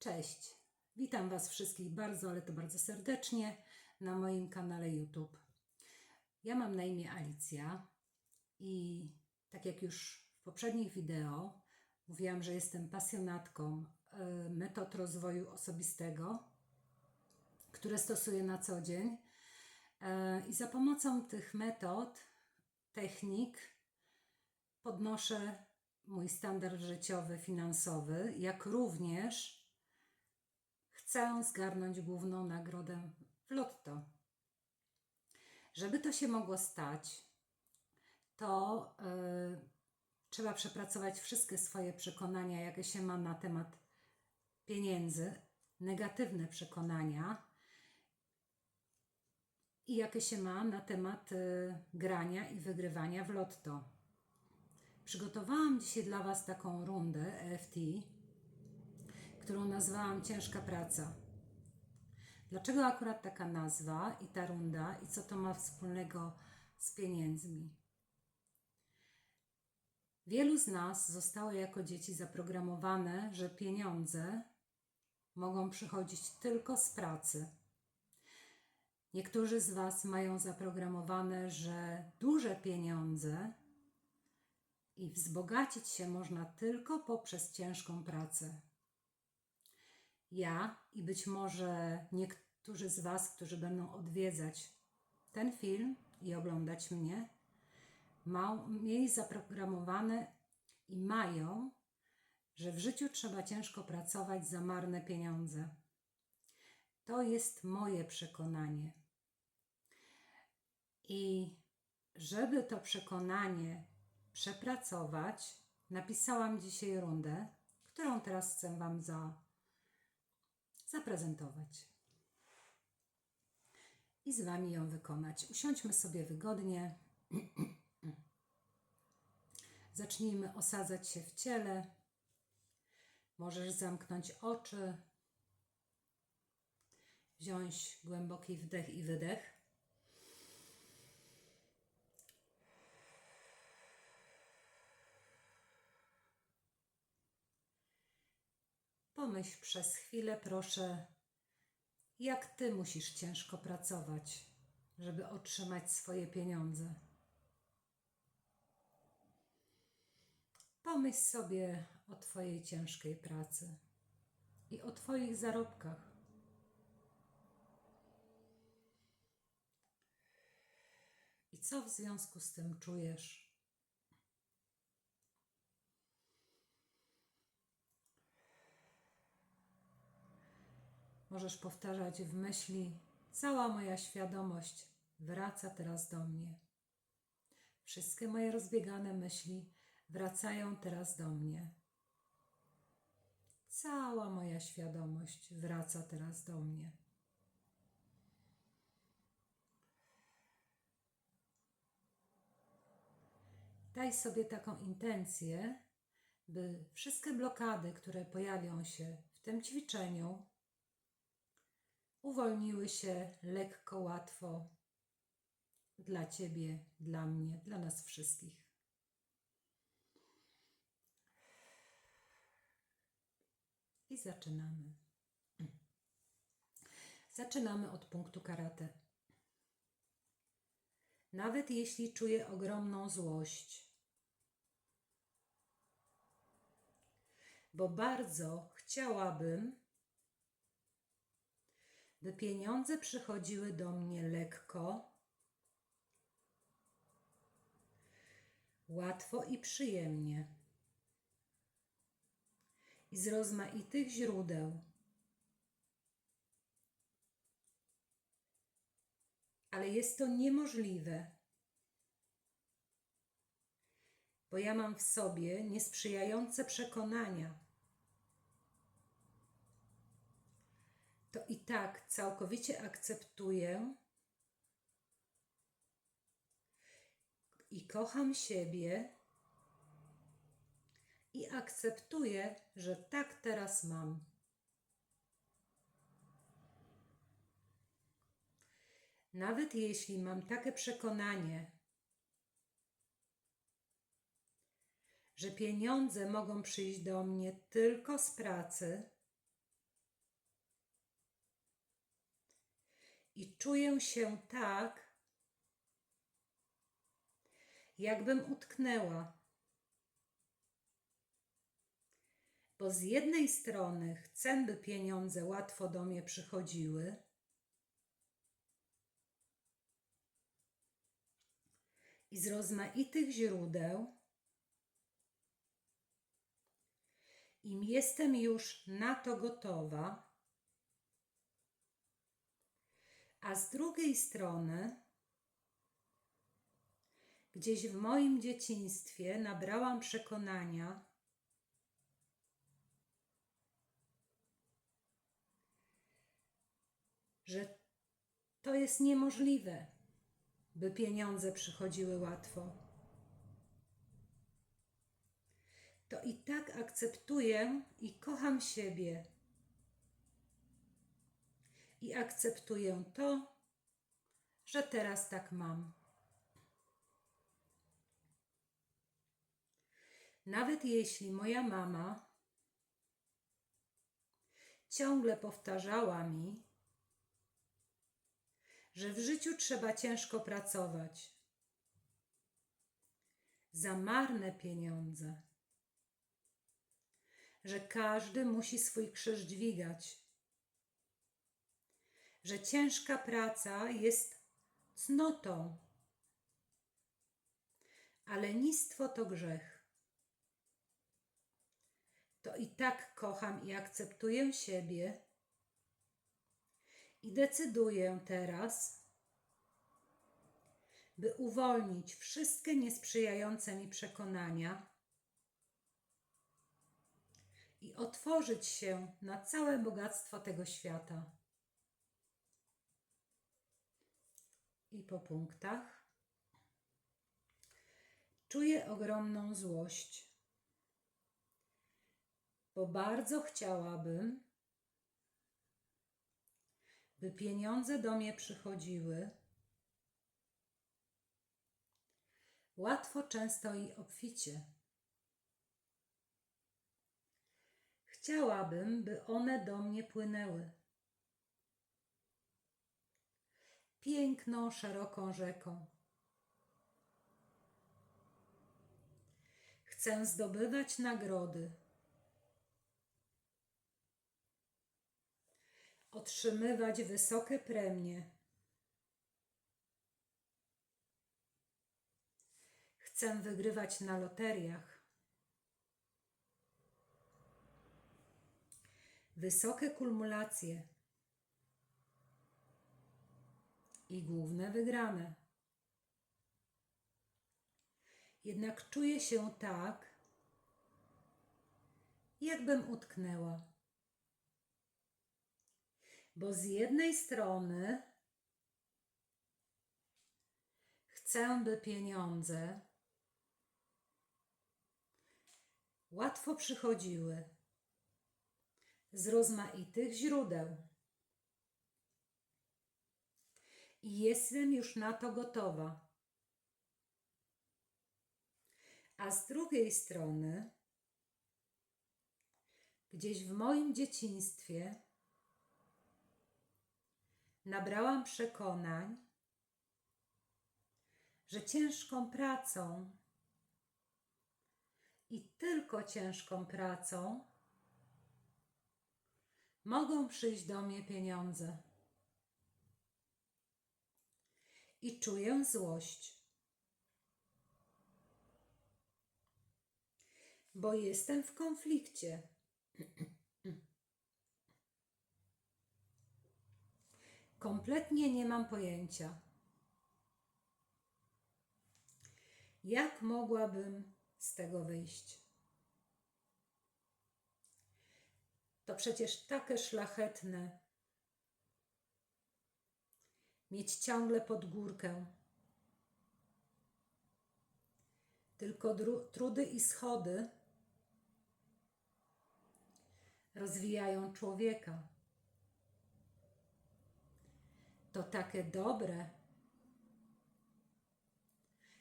Cześć, witam Was wszystkich bardzo, ale to bardzo serdecznie na moim kanale YouTube. Ja mam na imię Alicja i tak jak już w poprzednich wideo mówiłam, że jestem pasjonatką y, metod rozwoju osobistego, które stosuję na co dzień. E, I za pomocą tych metod, technik podnoszę mój standard życiowy, finansowy, jak również chcę zgarnąć główną nagrodę w lotto. Żeby to się mogło stać, to y, trzeba przepracować wszystkie swoje przekonania, jakie się ma na temat pieniędzy, negatywne przekonania i jakie się ma na temat y, grania i wygrywania w lotto. Przygotowałam dzisiaj dla Was taką rundę EFT, którą nazwałam Ciężka Praca. Dlaczego akurat taka nazwa i ta runda i co to ma wspólnego z pieniędzmi? Wielu z nas zostało jako dzieci zaprogramowane, że pieniądze mogą przychodzić tylko z pracy. Niektórzy z Was mają zaprogramowane, że duże pieniądze i wzbogacić się można tylko poprzez ciężką pracę. Ja i być może niektórzy z Was, którzy będą odwiedzać ten film i oglądać mnie, ma, mieli zaprogramowane i mają, że w życiu trzeba ciężko pracować za marne pieniądze. To jest moje przekonanie. I żeby to przekonanie przepracować, napisałam dzisiaj rundę, którą teraz chcę Wam za, zaprezentować. I z Wami ją wykonać. Usiądźmy sobie wygodnie. Zacznijmy osadzać się w ciele. Możesz zamknąć oczy, wziąć głęboki wdech i wydech. Pomyśl przez chwilę, proszę, jak ty musisz ciężko pracować, żeby otrzymać swoje pieniądze. Pomyśl sobie o Twojej ciężkiej pracy i o Twoich zarobkach. I co w związku z tym czujesz? Możesz powtarzać w myśli: Cała moja świadomość wraca teraz do mnie. Wszystkie moje rozbiegane myśli wracają teraz do mnie. Cała moja świadomość wraca teraz do mnie. Daj sobie taką intencję, by wszystkie blokady, które pojawią się w tym ćwiczeniu, uwolniły się lekko, łatwo dla Ciebie, dla mnie, dla nas wszystkich. I zaczynamy. Zaczynamy od punktu karate. Nawet jeśli czuję ogromną złość, bo bardzo chciałabym, by pieniądze przychodziły do mnie lekko, łatwo i przyjemnie i z rozmaitych źródeł. Ale jest to niemożliwe, bo ja mam w sobie niesprzyjające przekonania. To i tak całkowicie akceptuję i kocham siebie i akceptuję, że tak teraz mam. Nawet jeśli mam takie przekonanie, że pieniądze mogą przyjść do mnie tylko z pracy, i czuję się tak, jakbym utknęła. Bo z jednej strony chcę, by pieniądze łatwo do mnie przychodziły, i z rozmaitych źródeł, im jestem już na to gotowa, a z drugiej strony, gdzieś w moim dzieciństwie nabrałam przekonania, że to jest niemożliwe, by pieniądze przychodziły łatwo. To i tak akceptuję i kocham siebie. I akceptuję to, że teraz tak mam. Nawet jeśli moja mama ciągle powtarzała mi, że w życiu trzeba ciężko pracować za marne pieniądze, że każdy musi swój krzyż dźwigać, że ciężka praca jest cnotą, a lenistwo to grzech. To i tak kocham i akceptuję siebie i decyduję teraz, by uwolnić wszystkie niesprzyjające mi przekonania i otworzyć się na całe bogactwo tego świata. I po punktach. Czuję ogromną złość, bo bardzo chciałabym, by pieniądze do mnie przychodziły łatwo, często i obficie. Chciałabym, by one do mnie płynęły. Piękną, szeroką rzeką. Chcę zdobywać nagrody. Otrzymywać wysokie premie. Chcę wygrywać na loteriach. Wysokie kumulacje i główne wygrane. Jednak czuję się tak, jakbym utknęła. Bo z jednej strony chcę, by pieniądze łatwo przychodziły z rozmaitych źródeł. I jestem już na to gotowa. A z drugiej strony, gdzieś w moim dzieciństwie nabrałam przekonań, że ciężką pracą i tylko ciężką pracą mogą przyjść do mnie pieniądze. I czuję złość, bo jestem w konflikcie. Kompletnie nie mam pojęcia. Jak mogłabym z tego wyjść? To przecież takie szlachetne mieć ciągle pod górkę. Tylko trudy i schody rozwijają człowieka. To takie dobre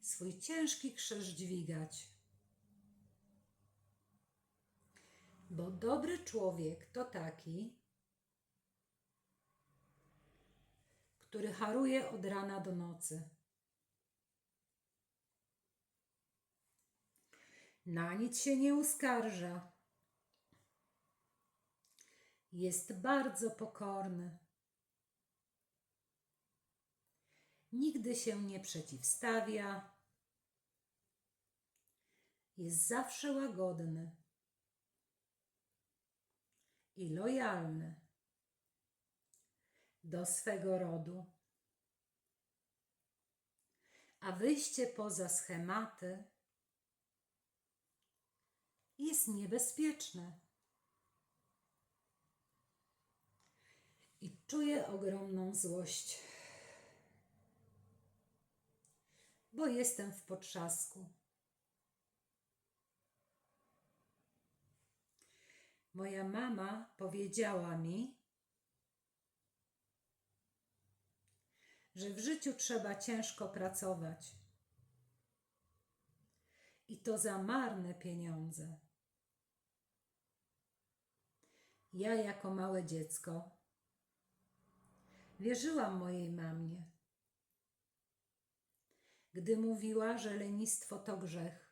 swój ciężki krzyż dźwigać. Bo dobry człowiek to taki, który haruje od rana do nocy. Na nic się nie uskarża. Jest bardzo pokorny. Nigdy się nie przeciwstawia. Jest zawsze łagodny i lojalny do swego rodu. A wyjście poza schematy jest niebezpieczne. I czuję ogromną złość, bo jestem w potrzasku. Moja mama powiedziała mi, że w życiu trzeba ciężko pracować. I to za marne pieniądze. Ja, jako małe dziecko, wierzyłam mojej mamie, gdy mówiła, że lenistwo to grzech.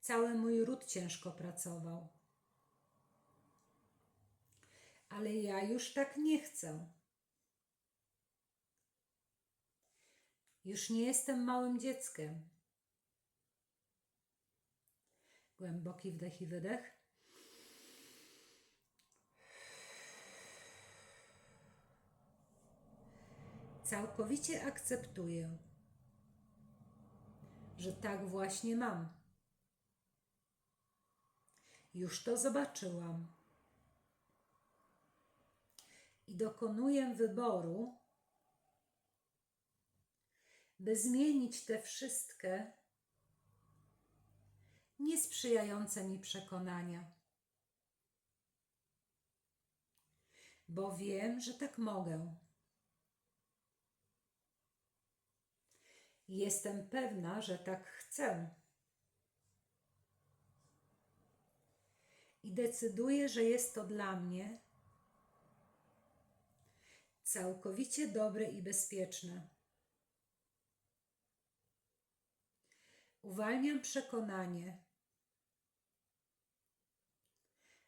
Cały mój ród ciężko pracował. Ale ja już tak nie chcę. Już nie jestem małym dzieckiem. Głęboki wdech i wydech. Całkowicie akceptuję, że tak właśnie mam. Już to zobaczyłam. I dokonuję wyboru, by zmienić te wszystkie niesprzyjające mi przekonania. Bo wiem, że tak mogę. Jestem pewna, że tak chcę. I decyduję, że jest to dla mnie całkowicie dobre i bezpieczne. Uwalniam przekonanie,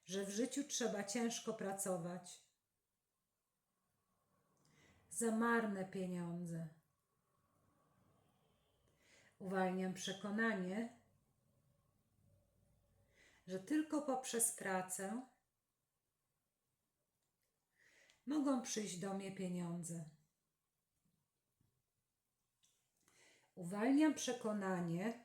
że w życiu trzeba ciężko pracować za marne pieniądze. Uwalniam przekonanie, że tylko poprzez pracę mogą przyjść do mnie pieniądze. Uwalniam przekonanie,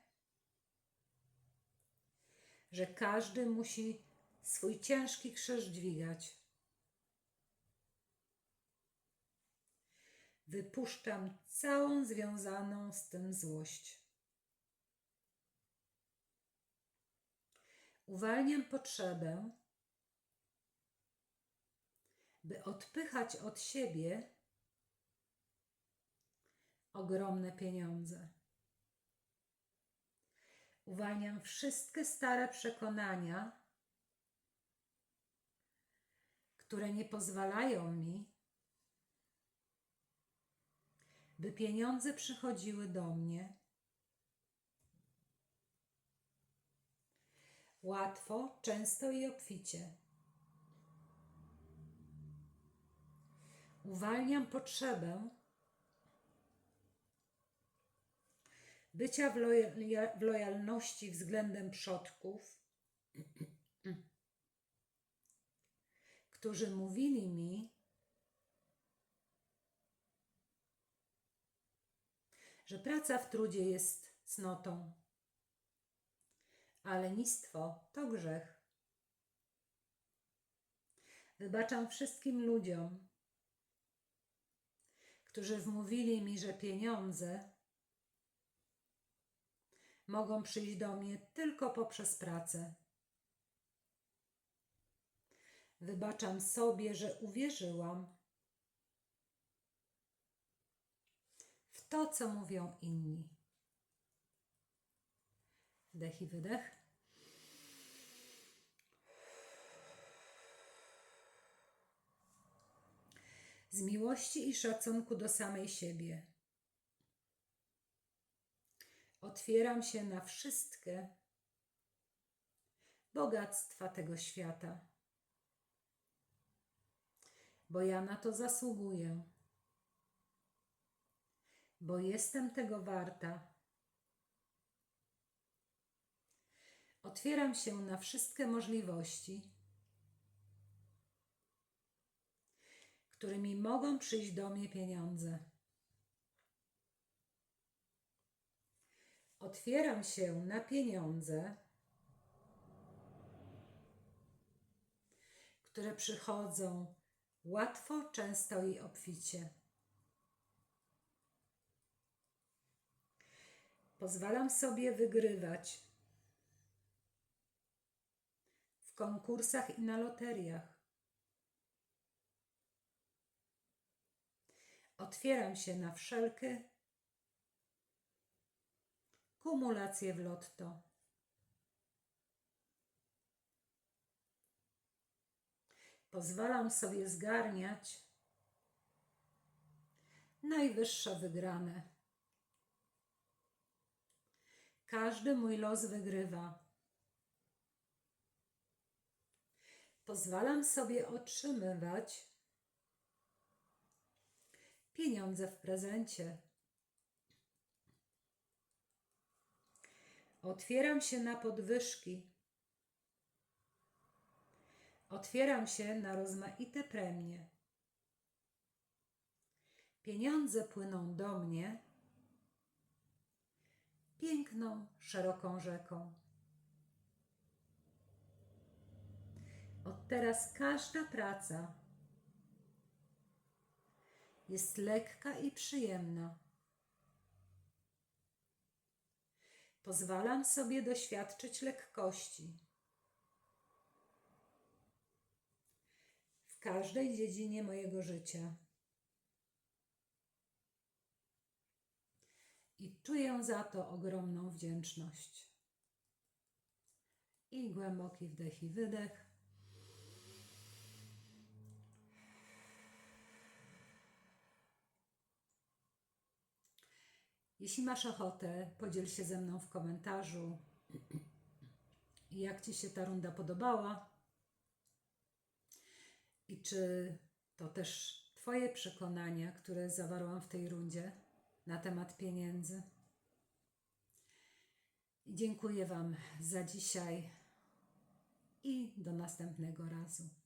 że każdy musi swój ciężki krzyż dźwigać. Wypuszczam całą związaną z tym złość. Uwalniam potrzebę, by odpychać od siebie ogromne pieniądze. Uwalniam wszystkie stare przekonania, które nie pozwalają mi, by pieniądze przychodziły do mnie łatwo, często i obficie. Uwalniam potrzebę bycia w, loja, w lojalności względem przodków, którzy mówili mi, że praca w trudzie jest cnotą, a lenistwo to grzech. Wybaczam wszystkim ludziom, którzy wmówili mi, że pieniądze mogą przyjść do mnie tylko poprzez pracę. Wybaczam sobie, że uwierzyłam w to, co mówią inni. Wdech i wydech. z miłości i szacunku do samej siebie. Otwieram się na wszystkie bogactwa tego świata, bo ja na to zasługuję, bo jestem tego warta. Otwieram się na wszystkie możliwości, którymi mogą przyjść do mnie pieniądze. Otwieram się na pieniądze, które przychodzą łatwo, często i obficie. Pozwalam sobie wygrywać w konkursach i na loteriach. Otwieram się na wszelkie kumulacje w lotto. Pozwalam sobie zgarniać najwyższe wygrane. Każdy mój los wygrywa. Pozwalam sobie otrzymywać pieniądze w prezencie. Otwieram się na podwyżki. Otwieram się na rozmaite premie. Pieniądze płyną do mnie piękną, szeroką rzeką. Od teraz każda praca jest lekka i przyjemna. Pozwalam sobie doświadczyć lekkości. W każdej dziedzinie mojego życia. I czuję za to ogromną wdzięczność. I głęboki wdech i wydech. Jeśli masz ochotę, podziel się ze mną w komentarzu, jak Ci się ta runda podobała i czy to też Twoje przekonania, które zawarłam w tej rundzie na temat pieniędzy. Dziękuję Wam za dzisiaj i do następnego razu.